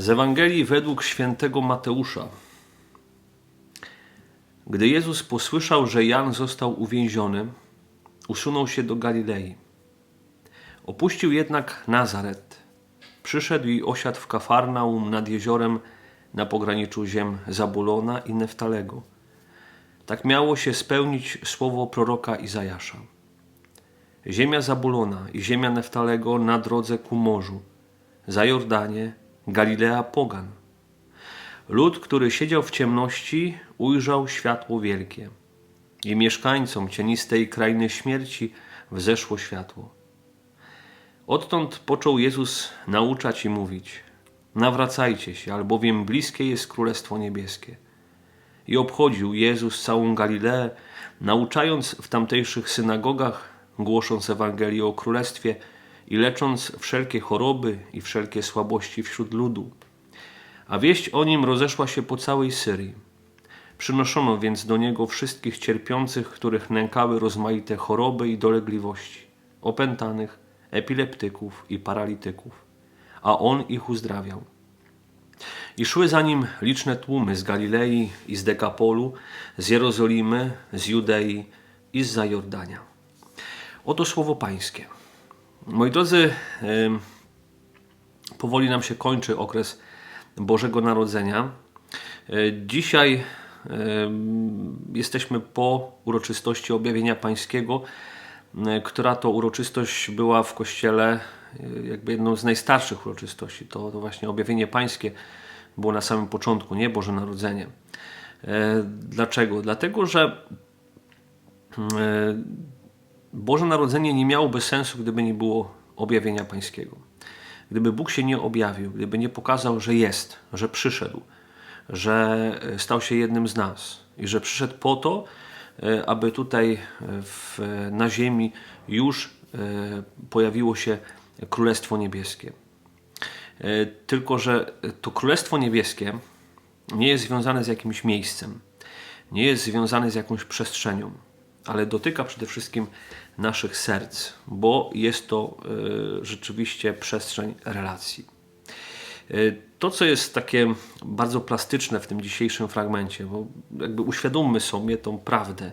Z Ewangelii według świętego Mateusza. Gdy Jezus posłyszał, że Jan został uwięziony, usunął się do Galilei. Opuścił jednak Nazaret. Przyszedł i osiadł w Kafarnaum nad jeziorem na pograniczu ziem Zabulona i Neftalego. Tak miało się spełnić słowo proroka Izajasza. Ziemia Zabulona i ziemia Neftalego na drodze ku morzu, za Jordanie, Galilea pogan. Lud, który siedział w ciemności, ujrzał światło wielkie. I mieszkańcom cienistej krainy śmierci wzeszło światło. Odtąd począł Jezus nauczać i mówić: Nawracajcie się, albowiem bliskie jest Królestwo Niebieskie. I obchodził Jezus całą Galileę, nauczając w tamtejszych synagogach, głosząc Ewangelię o Królestwie i lecząc wszelkie choroby i wszelkie słabości wśród ludu. A wieść o nim rozeszła się po całej Syrii. Przynoszono więc do niego wszystkich cierpiących, których nękały rozmaite choroby i dolegliwości, opętanych, epileptyków i paralityków, a on ich uzdrawiał. I szły za nim liczne tłumy z Galilei i z Dekapolu, z Jerozolimy, z Judei i z Zajordania. Oto słowo Pańskie. Moi drodzy, powoli nam się kończy okres Bożego Narodzenia. E, Dzisiaj jesteśmy po uroczystości objawienia Pańskiego, która to uroczystość była w Kościele e, jakby jedną z najstarszych uroczystości. To, właśnie objawienie Pańskie było na samym początku, nie Boże Narodzenie. E, Dlaczego? Dlatego, że Boże Narodzenie nie miałoby sensu, gdyby nie było objawienia Pańskiego. Gdyby Bóg się nie objawił, gdyby nie pokazał, że jest, że przyszedł, że stał się jednym z nas i że przyszedł po to, e, aby tutaj e, w, na ziemi już e, pojawiło się Królestwo Niebieskie. E, Tylko, że to Królestwo Niebieskie nie jest związane z jakimś miejscem, nie jest związane z jakąś przestrzenią, ale dotyka przede wszystkim naszych serc, bo jest to e, rzeczywiście przestrzeń relacji. E, To, co jest takie bardzo plastyczne w tym dzisiejszym fragmencie, bo jakby uświadommy sobie tą prawdę,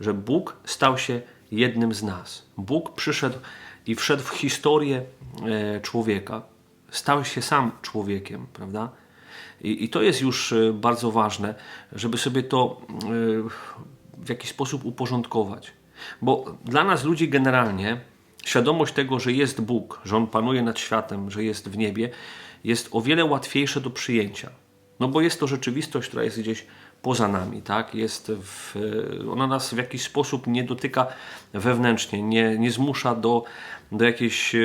że Bóg stał się jednym z nas. Bóg przyszedł i wszedł w historię e, człowieka, stał się sam człowiekiem, prawda? I, to jest już bardzo ważne, żeby sobie to w jakiś sposób uporządkować. Bo dla nas ludzi generalnie świadomość tego, że jest Bóg, że On panuje nad światem, że jest w niebie, jest o wiele łatwiejsze do przyjęcia. No bo jest to rzeczywistość, która jest gdzieś poza nami, tak? Jest w, ona nas w jakiś sposób nie dotyka wewnętrznie, nie, nie zmusza do, do jakichś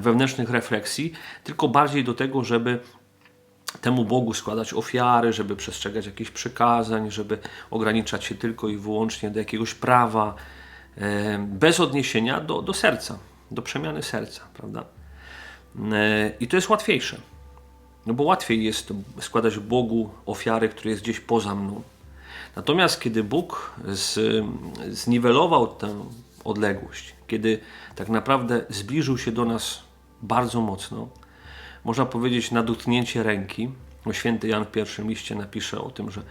wewnętrznych refleksji, tylko bardziej do tego, żeby temu Bogu składać ofiary, żeby przestrzegać jakichś przykazań, żeby ograniczać się tylko i wyłącznie do jakiegoś prawa, bez odniesienia do, do serca, do przemiany serca, prawda? E, I to jest łatwiejsze. No bo łatwiej jest składać Bogu ofiary, które jest gdzieś poza mną. Natomiast kiedy Bóg z, zniwelował tę odległość, kiedy tak naprawdę zbliżył się do nas bardzo mocno, można powiedzieć na dotknięcie ręki, bo święty Jan w pierwszym liście napisze o tym, że,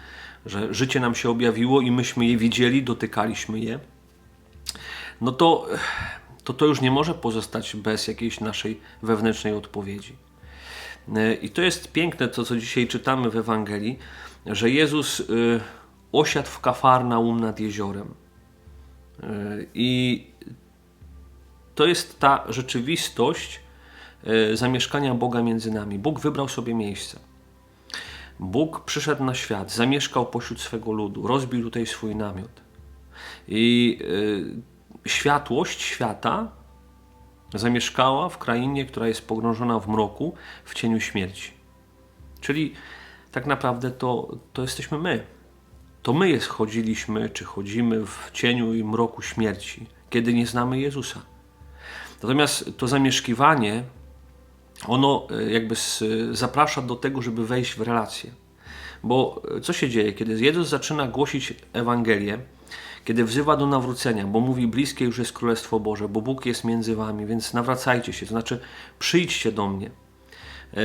że życie nam się objawiło i myśmy je widzieli, dotykaliśmy je, no to to, to już nie może pozostać bez jakiejś naszej wewnętrznej odpowiedzi. E, I to jest piękne, to co dzisiaj czytamy w Ewangelii, że Jezus y, osiadł w Kafarnaum nad jeziorem. Y, I to jest ta rzeczywistość zamieszkania Boga między nami. Bóg wybrał sobie miejsce. Bóg przyszedł na świat, zamieszkał pośród swego ludu, rozbił tutaj swój namiot. I y, światłość świata zamieszkała w krainie, która jest pogrążona w mroku, w cieniu śmierci. Czyli tak naprawdę to, to jesteśmy my. To my jest chodziliśmy, czy chodzimy w cieniu i mroku śmierci, kiedy nie znamy Jezusa. Natomiast to zamieszkiwanie, ono e, jakby s- zaprasza do tego, żeby wejść w relację. Bo e, co się dzieje, kiedy Jezus zaczyna głosić Ewangelię, kiedy wzywa do nawrócenia, bo mówi bliskie już jest Królestwo Boże, bo Bóg jest między wami, więc nawracajcie się, to znaczy przyjdźcie do mnie. E,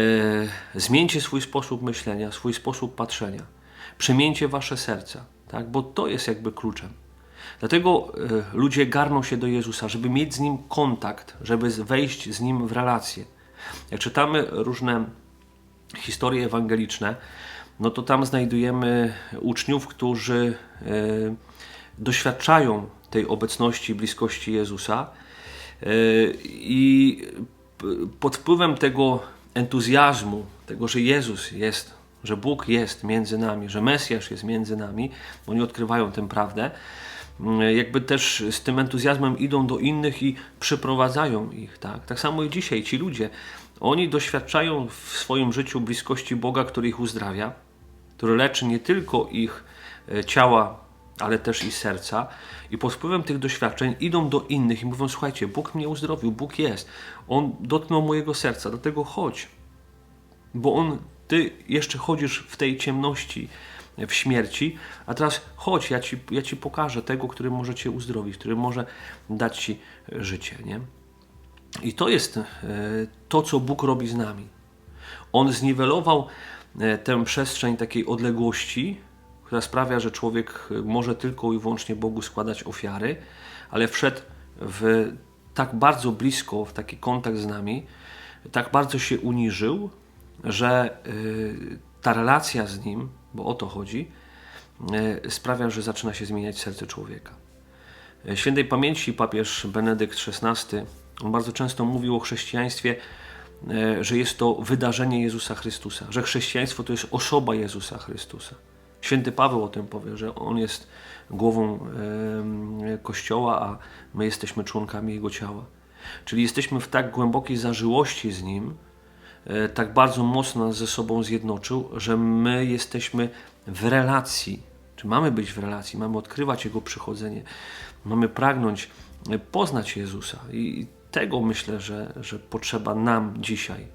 zmieńcie swój sposób myślenia, swój sposób patrzenia. Przemieńcie wasze serca, tak? bo to jest jakby kluczem. Dlatego e, ludzie garną się do Jezusa, żeby mieć z Nim kontakt, żeby wejść z Nim w relację. Jak czytamy różne historie ewangeliczne, no to tam znajdujemy uczniów, którzy e, doświadczają tej obecności, bliskości Jezusa e, i pod wpływem tego entuzjazmu, tego, że Jezus jest, że Bóg jest między nami, że Mesjasz jest między nami, oni odkrywają tę prawdę, jakby też z tym entuzjazmem idą do innych i przyprowadzają ich. Tak, tak samo i dzisiaj ci ludzie, oni doświadczają w swoim życiu bliskości Boga, który ich uzdrawia, który leczy nie tylko ich e, ciała, ale też i serca. I pod wpływem tych doświadczeń idą do innych i mówią: Słuchajcie, Bóg mnie uzdrowił, Bóg jest. On dotknął mojego serca, dlatego chodź. Bo On, ty jeszcze chodzisz w tej ciemności, w śmierci, a teraz chodź, ja ci, ja ci pokażę tego, który może cię uzdrowić, który może dać ci życie. Nie? I to jest e, to, co Bóg robi z nami. On zniwelował e, tę przestrzeń takiej odległości, która sprawia, że człowiek może tylko i wyłącznie Bogu składać ofiary, ale wszedł w tak bardzo blisko, w taki kontakt z nami, tak bardzo się uniżył, że ta relacja z Nim, bo o to chodzi, y, sprawia, że zaczyna się zmieniać serce człowieka. Świętej pamięci papież Benedykt XVI, bardzo często mówił o chrześcijaństwie, y, że jest to wydarzenie Jezusa Chrystusa, że chrześcijaństwo to jest osoba Jezusa Chrystusa. Święty Paweł o tym powie, że on jest głową e, Kościoła, a my jesteśmy członkami Jego ciała. Czyli jesteśmy w tak głębokiej zażyłości z Nim, e, tak bardzo mocno nas ze sobą zjednoczył, że my jesteśmy w relacji. Czy mamy być w relacji, mamy odkrywać Jego przychodzenie, mamy pragnąć poznać Jezusa. I tego myślę, że, że potrzeba nam dzisiaj.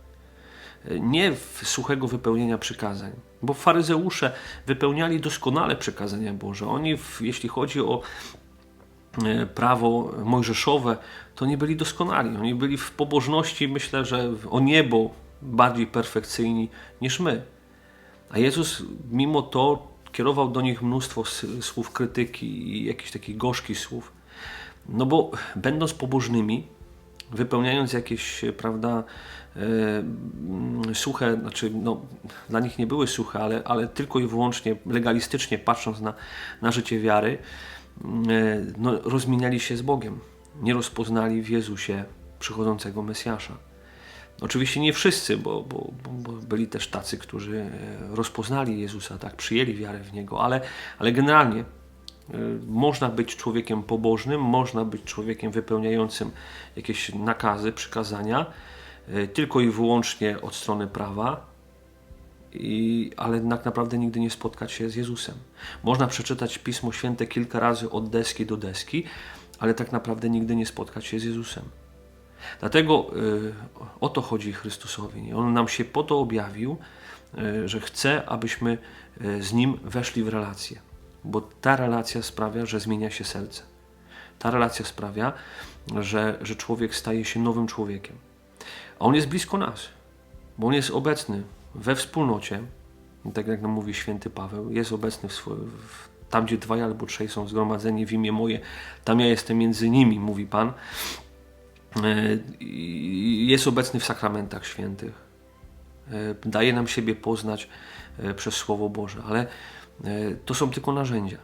Nie w suchego wypełnienia przykazań bo faryzeusze wypełniali doskonale przekazania Boże. Oni, jeśli chodzi o e, prawo mojżeszowe, to nie byli doskonali. Oni byli w pobożności, myślę, że o niebo bardziej perfekcyjni niż my. A Jezus mimo to kierował do nich mnóstwo słów krytyki i jakichś takich gorzkich słów. No bo będąc pobożnymi, wypełniając jakieś, prawda, e, suche, znaczy no, dla nich nie były suche, ale, ale tylko i wyłącznie legalistycznie patrząc na, na życie wiary, e, no, rozmieniali się z Bogiem. Nie rozpoznali w Jezusie przychodzącego Mesjasza. Oczywiście nie wszyscy, bo, bo, bo, byli też tacy, którzy e, rozpoznali Jezusa, tak, przyjęli wiarę w Niego, ale, ale generalnie Y, można być człowiekiem pobożnym, można być człowiekiem wypełniającym jakieś nakazy, przykazania, y, tylko i wyłącznie od strony prawa, i, ale tak naprawdę nigdy nie spotkać się z Jezusem. Można przeczytać Pismo Święte kilka razy od deski do deski, ale tak naprawdę nigdy nie spotkać się z Jezusem. Dlatego y, o to chodzi Chrystusowi. On nam się po to objawił, y, że chce, abyśmy y, z Nim weszli w relację bo ta relacja sprawia, że zmienia się serce. Ta relacja sprawia, że, że człowiek staje się nowym człowiekiem. A on jest blisko nas, bo on jest obecny we wspólnocie, tak jak nam mówi święty Paweł, jest obecny w, w tam, gdzie dwaj albo trzej są zgromadzeni w imię moje, tam ja jestem między nimi, mówi Pan. E, jest obecny w sakramentach świętych. E, daje nam siebie poznać e, przez Słowo Boże, ale to są tylko narzędzia.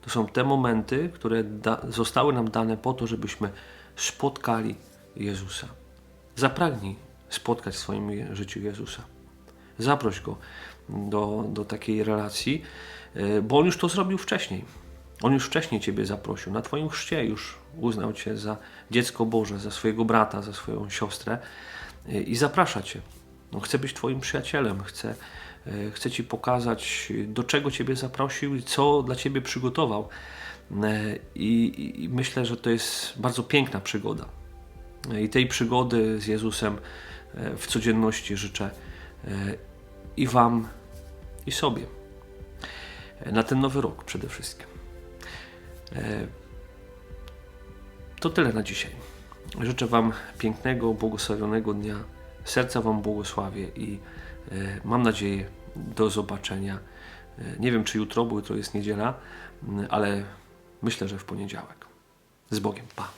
To są te momenty, które zostały nam dane po to, żebyśmy spotkali Jezusa. Zapragnij spotkać w swoim życiu Jezusa. Zaproś Go do, do takiej relacji, bo On już to zrobił wcześniej. On już wcześniej Ciebie zaprosił. Na Twoim chrzcie już uznał Cię za dziecko Boże, za swojego brata, za swoją siostrę i zaprasza Cię. On chce być Twoim przyjacielem, chce E, chce Ci pokazać, do czego Ciebie zaprosił i co dla Ciebie przygotował. E, I, I, myślę, że to jest bardzo piękna przygoda. E, I tej przygody z Jezusem w codzienności życzę i Wam, i sobie. Na ten nowy rok przede wszystkim. To tyle na dzisiaj. Życzę Wam pięknego, błogosławionego dnia serca Wam błogosławię i e, mam nadzieję do zobaczenia. E, Nie wiem, czy jutro, bo jutro jest niedziela, ale myślę, że w poniedziałek. Z Bogiem. Pa.